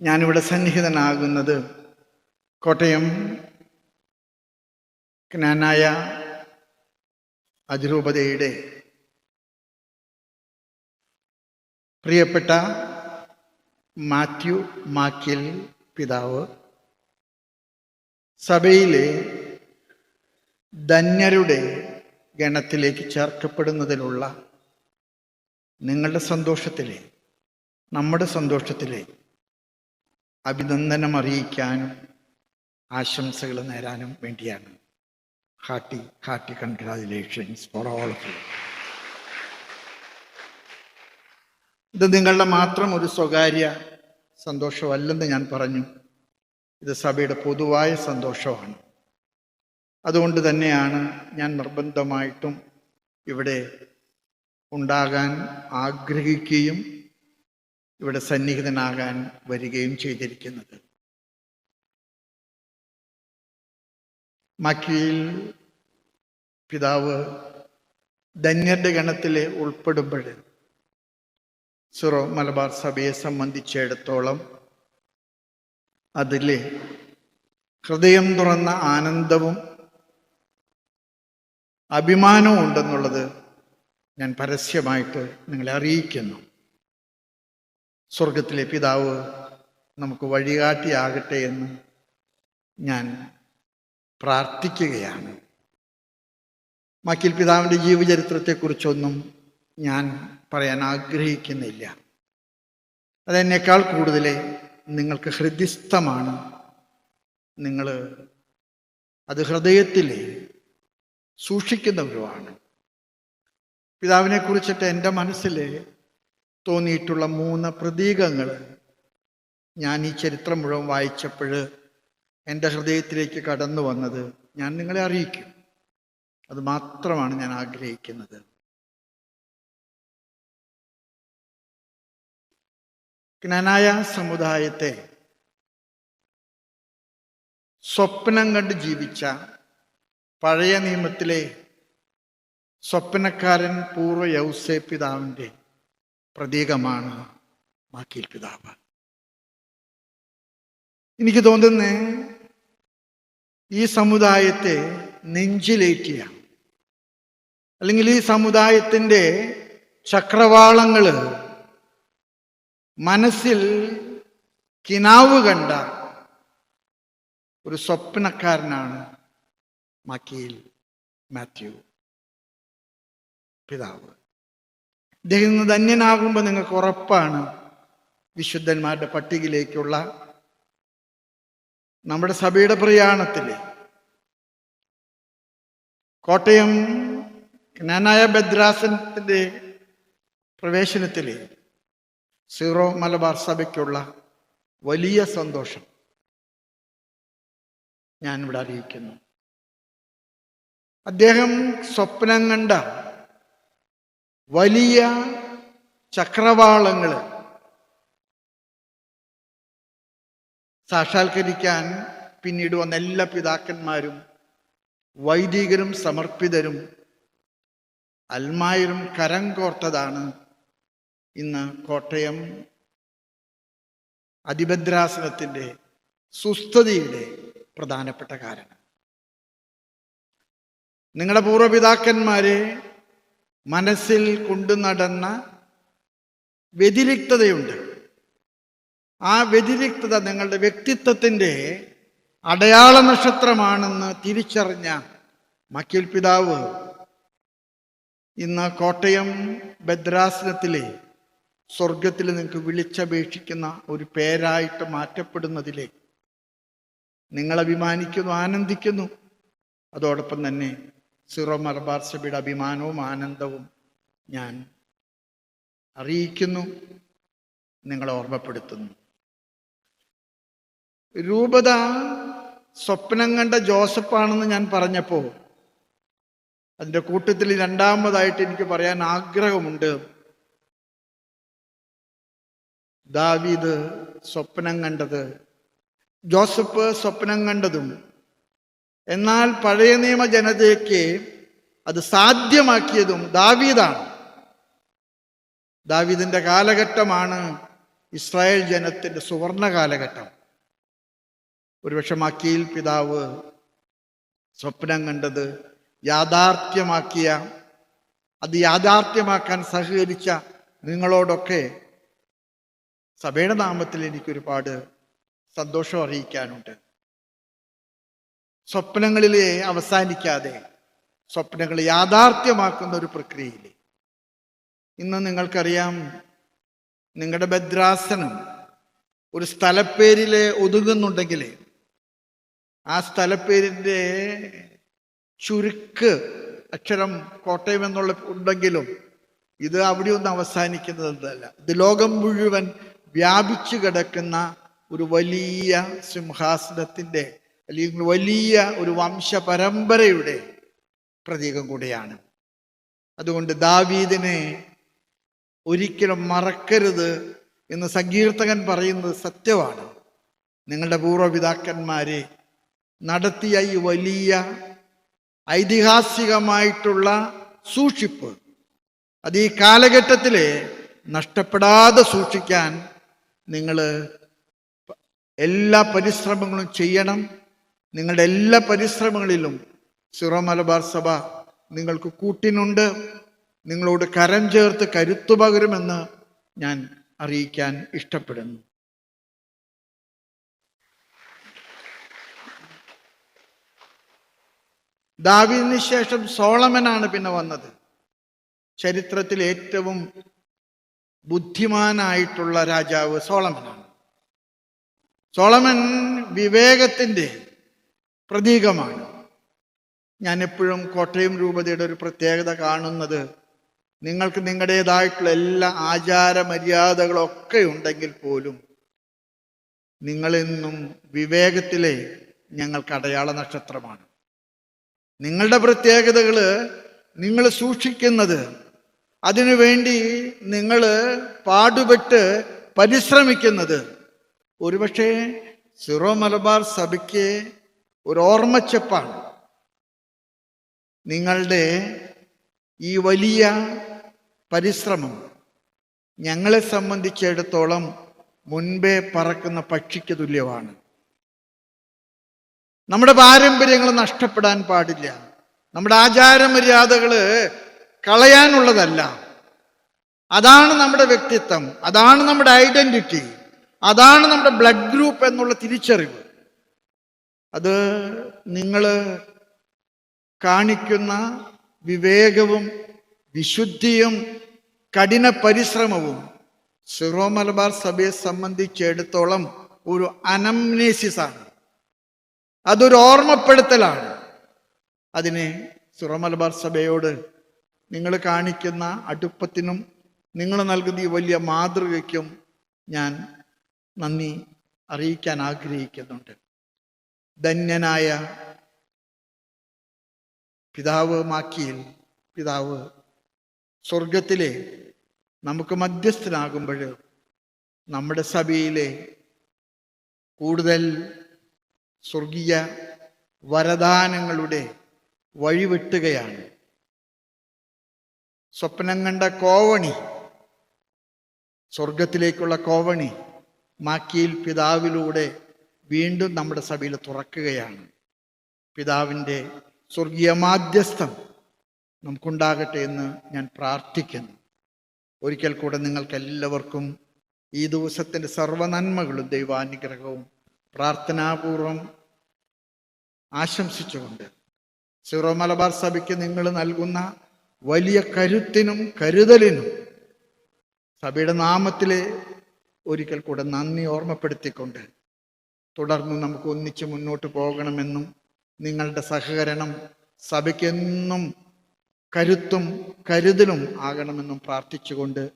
ഞാനിവിടെ സന്നിഹിതനാകുന്നത് കോട്ടയം ജ്ഞാനായ അതിരൂപതയുടെ പ്രിയപ്പെട്ട മാത്യു മാക്കിൽ പിതാവ്. സഭയിലെ ധന്യരുടെ ഗണത്തിലേക്ക് ചേർക്കപ്പെടുന്നതിലുള്ള നിങ്ങളുടെ സന്തോഷത്തിലെ നമ്മുടെ സന്തോഷത്തിലെ അഭിനന്ദനം അറിയിക്കാനും ആശംസകൾ നേരാനും വേണ്ടിയാണ്. Hearty hearty congratulations for all of you ഇത് നിങ്ങളുടെ മാത്രം ഒരു സ്വകാര്യ സന്തോഷമല്ലെന്ന് ഞാൻ പറഞ്ഞു. ഇത് സഭയുടെ പൊതുവായ സന്തോഷമാണ്. അതുകൊണ്ട് തന്നെയാണ് ഞാൻ നിർബന്ധമായിട്ടും ഇവിടെ ഉണ്ടാകാൻ ആഗ്രഹിക്കുകയും ഇവിടെ സന്നിഹിതനാകാൻ വരികയും ചെയ്തിരിക്കുന്നത്. മക്കിയിൽ പിതാവ് ധന്യരുടെ ഗണത്തിൽ ഉൾപ്പെടുമ്പോൾ സിറോ മലബാർ സഭയെ സംബന്ധിച്ചിടത്തോളം അതിലെ ഹൃദയം തുറന്ന ആനന്ദവും അഭിമാനവും ഉണ്ടെന്നുള്ളത് ഞാൻ പരസ്യമായിട്ട് നിങ്ങളെ അറിയിക്കുന്നു. സ്വർഗത്തിലെ പിതാവ് നമുക്ക് വഴികാട്ടിയാകട്ടെ എന്ന് ഞാൻ പ്രാർത്ഥിക്കുകയാണ്. മക്കിൽ പിതാവിന്റെ ജീവചരിത്രത്തെക്കുറിച്ചൊന്നും ഞാൻ പറയാൻ ആഗ്രഹിക്കുന്നില്ല. അതെന്നേക്കാൾ കൂടുതൽ നിങ്ങൾക്ക് ഹൃദ്യസ്ഥമാണ്. നിങ്ങൾ അത് ഹൃദയത്തിൽ സൂക്ഷിക്കുന്നവരുമാണ്. പിതാവിനെ കുറിച്ചിട്ട് എന്റെ മനസ്സിൽ തോന്നിയിട്ടുള്ള മൂന്ന് പ്രതീകങ്ങൾ ഞാൻ ഈ ചരിത്രം മുഴുവൻ വായിച്ചപ്പോൾ എന്റെ ഹൃദയത്തിലേക്ക് കടന്നു വന്നത് ഞാൻ നിങ്ങളെ അറിയിക്കും. അത് മാത്രമാണ് ഞാൻ ആഗ്രഹിക്കുന്നത്. ജ്ഞാനായ സമുദായത്തെ സ്വപ്നം കണ്ട് ജീവിച്ച പഴയ നിയമത്തിലെ സ്വപ്നക്കാരൻ പൂർവ യൗസേ പിതാവിന്റെ പ്രതീകമാണ് മാക്കീൽ പിതാവ്. എനിക്ക് തോന്നുന്നത് ഈ സമുദായത്തെ നെഞ്ചിലേറ്റിയ അല്ലെങ്കിൽ ഈ സമുദായത്തിന്റെ ചക്രവാളങ്ങൾ മനസ്സിൽ കിനാവ് കണ്ട ഒരു സ്വപ്നക്കാരനാണ് മക്കീൽ മാത്യു പിതാവ്. ഇദ്ദേഹം ഇന്ന് ധന്യനാകുമ്പോൾ നിങ്ങൾക്ക് ഉറപ്പാണ് വിശുദ്ധന്മാരുടെ പട്ടികയിലേക്കുള്ള നമ്മുടെ സഭയുടെ പ്രയാണത്തിൽ കോട്ടയം ജ്ഞാനായ ഭദ്രാസനത്തിന്റെ പ്രവേശനത്തിൽ സീറോ മലബാർ സഭയ്ക്കുള്ള വലിയ സന്തോഷം ഞാനിവിടെ അറിയിക്കുന്നു. അദ്ദേഹം സ്വപ്നം കണ്ട വലിയ ചക്രവാളങ്ങൾ സാക്ഷാത്കരിക്കാൻ പിന്നീട് വന്ന എല്ലാ പിതാക്കന്മാരും വൈദികരും സമർപ്പിതരും അൽമായരും കരം കോർത്തതാണ് ഇന്ന് കോട്ടയം അതിഭദ്രാസനത്തിന്റെ സുസ്ഥതയുടെ പ്രധാനപ്പെട്ട കാരണം. നിങ്ങളുടെ പൂർവപിതാക്കന്മാരെ മനസ്സിൽ കൊണ്ടു നടന്ന വ്യതിരിക്തതയുണ്ട്. ആ വ്യതിരിക്തത നിങ്ങളുടെ വ്യക്തിത്വത്തിന്റെ അടയാള നക്ഷത്രമാണെന്ന് തിരിച്ചറിഞ്ഞ മക്കിൽ പിതാവ് ഇന്ന് കോട്ടയം ഭദ്രാസനത്തിലെ സ്വർഗത്തിൽ നിങ്ങൾക്ക് വിളിച്ചപേക്ഷിക്കുന്ന ഒരു പേരായിട്ട് മാറ്റപ്പെടുന്നതിലെ നിങ്ങൾ അഭിമാനിക്കുന്നു ആനന്ദിക്കുന്നു. അതോടൊപ്പം തന്നെ സിറോ മലബാർ സഭയുടെ അഭിമാനവും ആനന്ദവും ഞാൻ അറിയിക്കുന്നു. നിങ്ങളെ ഓർമ്മപ്പെടുത്തുന്നു. രൂപത സ്വപ്നം കണ്ട ജോസഫാണെന്ന് ഞാൻ പറഞ്ഞപ്പോൾ അതിന്റെ കൂട്ടത്തിൽ രണ്ടാമതായിട്ട് എനിക്ക് പറയാൻ ആഗ്രഹമുണ്ട്. ദാവീദ് സ്വപ്നം കണ്ടത് ജോസഫ് സ്വപ്നം കണ്ടതും എന്നാൽ പഴയ നിയമ ജനതയ്ക്ക് അത് സാധ്യമാക്കിയതും ദാവീദാണ്. ദാവീദിന്റെ കാലഘട്ടമാണ് ഇസ്രായേൽ ജനത്തിന്റെ സുവർണ കാലഘട്ടം. ഒരുപക്ഷെ മക്കീൽ പിതാവ് സ്വപ്നം കണ്ടത് യാഥാർത്ഥ്യമാക്കിയ അത് യാഥാർത്ഥ്യമാക്കാൻ സഹകരിച്ച നിങ്ങളോടൊക്കെ സഭയുടെ നാമത്തിൽ എനിക്കൊരുപാട് സന്തോഷം അറിയിക്കാനുണ്ട്. സ്വപ്നങ്ങളിലെ അവസാനിക്കാതെ സ്വപ്നങ്ങൾ യാഥാർത്ഥ്യമാക്കുന്ന ഒരു പ്രക്രിയയിൽ ഇന്ന് നിങ്ങൾക്കറിയാം നിങ്ങളുടെ ഭദ്രാസനം ഒരു സ്ഥലപ്പേരിൽ ഒതുങ്ങുന്നുണ്ടെങ്കിൽ ആ സ്ഥലപ്പേരിന്റെ ചുരുക്ക് അക്ഷരം കോട്ടയം എന്നുള്ള ഉണ്ടെങ്കിലും ഇത് അവിടെ ഒന്നും അവസാനിക്കുന്നതല്ല. ഇത് ലോകം മുഴുവൻ വ്യാപിച്ചു കിടക്കുന്ന ഒരു വലിയ സിംഹാസനത്തിന്റെ അല്ലെങ്കിൽ വലിയ ഒരു വംശ പരമ്പരയുടെ പ്രതീകം കൂടിയാണ്. അതുകൊണ്ട് ദാവീദിനെ ഒരിക്കലും മറക്കരുത് എന്ന് സങ്കീർത്തകൻ പറയുന്നത് സത്യമാണ്. നിങ്ങളുടെ പൂർവപിതാക്കന്മാരെ നടത്തിയ ഈ വലിയ ഐതിഹാസികമായിട്ടുള്ള സൂക്ഷിപ്പ് അത് ഈ കാലഘട്ടത്തിൽ നഷ്ടപ്പെടാതെ സൂക്ഷിക്കാൻ നിങ്ങൾ എല്ലാ പരിശ്രമങ്ങളും ചെയ്യണം. നിങ്ങളുടെ എല്ലാ പരിശ്രമങ്ങളിലും സിറോ മലബാർ സഭ നിങ്ങൾക്ക് കൂട്ടിനുണ്ട്. നിങ്ങളോട് കരം ചേർത്ത് കരുത്തു പകരുമെന്ന് ഞാൻ അറിയിക്കാൻ ഇഷ്ടപ്പെടുന്നു. ദാവീദിന് ശേഷം സോളമനാണ് പിന്നെ വന്നത്. ചരിത്രത്തിൽ ഏറ്റവും ബുദ്ധിമാനായിട്ടുള്ള രാജാവ് സോളമനാണ്. സോളമൻ വിവേകത്തിന്റെ പ്രതീകമാണ്. ഞാൻ എപ്പോഴും കോട്ടയം രൂപതയുടെ ഒരു പ്രത്യേകത കാണുന്നത് നിങ്ങൾക്ക് നിങ്ങളുടേതായിട്ടുള്ള എല്ലാ ആചാര മര്യാദകളൊക്കെ ഉണ്ടെങ്കിൽ പോലും നിങ്ങളെന്നും വിവേകത്തിലെ ഞങ്ങൾക്ക് അടയാള നക്ഷത്രമാണ്. നിങ്ങളുടെ പ്രത്യേകതകൾ നിങ്ങൾ സൂക്ഷിക്കുന്നത് അതിനുവേണ്ടി നിങ്ങൾ പാടുപെട്ട് പരിശ്രമിക്കുന്നത്. ഒരുപക്ഷെ സിറോ മലബാർ സഭയ്ക്ക് ഒരു ഓർമ്മച്ചപ്പാണ്. നിങ്ങളുടെ ഈ വലിയ പരിശ്രമം ഞങ്ങളെ സംബന്ധിച്ചിടത്തോളം മുൻപേ പറക്കുന്ന പക്ഷിക്ക് തുല്യമാണ്. നമ്മുടെ പാരമ്പര്യങ്ങൾ നഷ്ടപ്പെടാൻ പാടില്ല. നമ്മുടെ ആചാരമര്യാദകൾ കളയാനുള്ളതല്ല. അതാണ് നമ്മുടെ വ്യക്തിത്വം. അതാണ് നമ്മുടെ ഐഡന്റിറ്റി. അതാണ് നമ്മുടെ ബ്ലഡ് ഗ്രൂപ്പ് എന്നുള്ള തിരിച്ചറിവ്. അത് നിങ്ങൾ കാണിക്കുന്ന വിവേകവും വിശുദ്ധിയും കഠിന പരിശ്രമവും സിറോ മലബാർ സഭയെ സംബന്ധിച്ചിടത്തോളം ഒരു അനംനേസിസാണ്. അതൊരു ഓർമ്മപ്പെടുത്തലാണ്. അതിനെ സിറോ മലബാർ സഭയോട് നിങ്ങൾ കാണിക്കുന്ന അടുപ്പത്തിനും നിങ്ങൾ നൽകുന്ന ഈ വലിയ മാതൃകയ്ക്കും ഞാൻ നന്ദി അറിയിക്കാൻ ആഗ്രഹിക്കുന്നുണ്ട്. ധന്യനായ പിതാവ് മാക്കിയിൽ പിതാവ് സ്വർഗത്തിലെ നമുക്ക് മധ്യസ്ഥനാകുമ്പോൾ നമ്മുടെ സഭയിലെ കൂടുതൽ സ്വർഗീയ വരദാനങ്ങളുടെ വഴിവെട്ടുകയാണ് സ്വപ്നം കണ്ട കോവണി സ്വർഗത്തിലേക്കുള്ള കോവണി മാക്കിയിൽ പിതാവിലൂടെ വീണ്ടും നമ്മുടെ സഭയിൽ തുറക്കുകയാണ്. പിതാവിന്റെ സ്വർഗീയ മാധ്യസ്ഥം നമുക്കുണ്ടാകട്ടെ എന്ന് ഞാൻ പ്രാർത്ഥിക്കുന്നു. ഒരിക്കൽ കൂടെ നിങ്ങൾക്ക് എല്ലാവർക്കും ഈ ദിവസത്തിന്റെ സർവനന്മകളും ദൈവാനുഗ്രഹവും പ്രാർത്ഥനാപൂർവം ആശംസിച്ചുകൊണ്ട് സിറോ മലബാർ സഭയ്ക്ക് നിങ്ങൾ നൽകുന്ന വലിയ കരുത്തിനും കരുതലിനും സഭയുടെ നാമത്തിലെ ഒരിക്കൽ കൂടെ നന്ദി ഓർമ്മപ്പെടുത്തിക്കൊണ്ട് തുടർന്ന് നമുക്ക് ഒന്നിച്ച് മുന്നോട്ട് പോകണമെന്നും നിങ്ങളുടെ സഹകരണം സഭയ്ക്കെന്നും കരുത്തും കരുതലും ആകണമെന്നും പ്രാർത്ഥിച്ചുകൊണ്ട്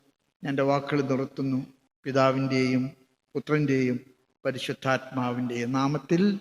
എന്റെ വാക്കുകൾ നിർത്തുന്നു. പിതാവിന്റെയും പുത്രന്റെയും പരിശുദ്ധാത്മാവിന്റെയും നാമത്തിൽ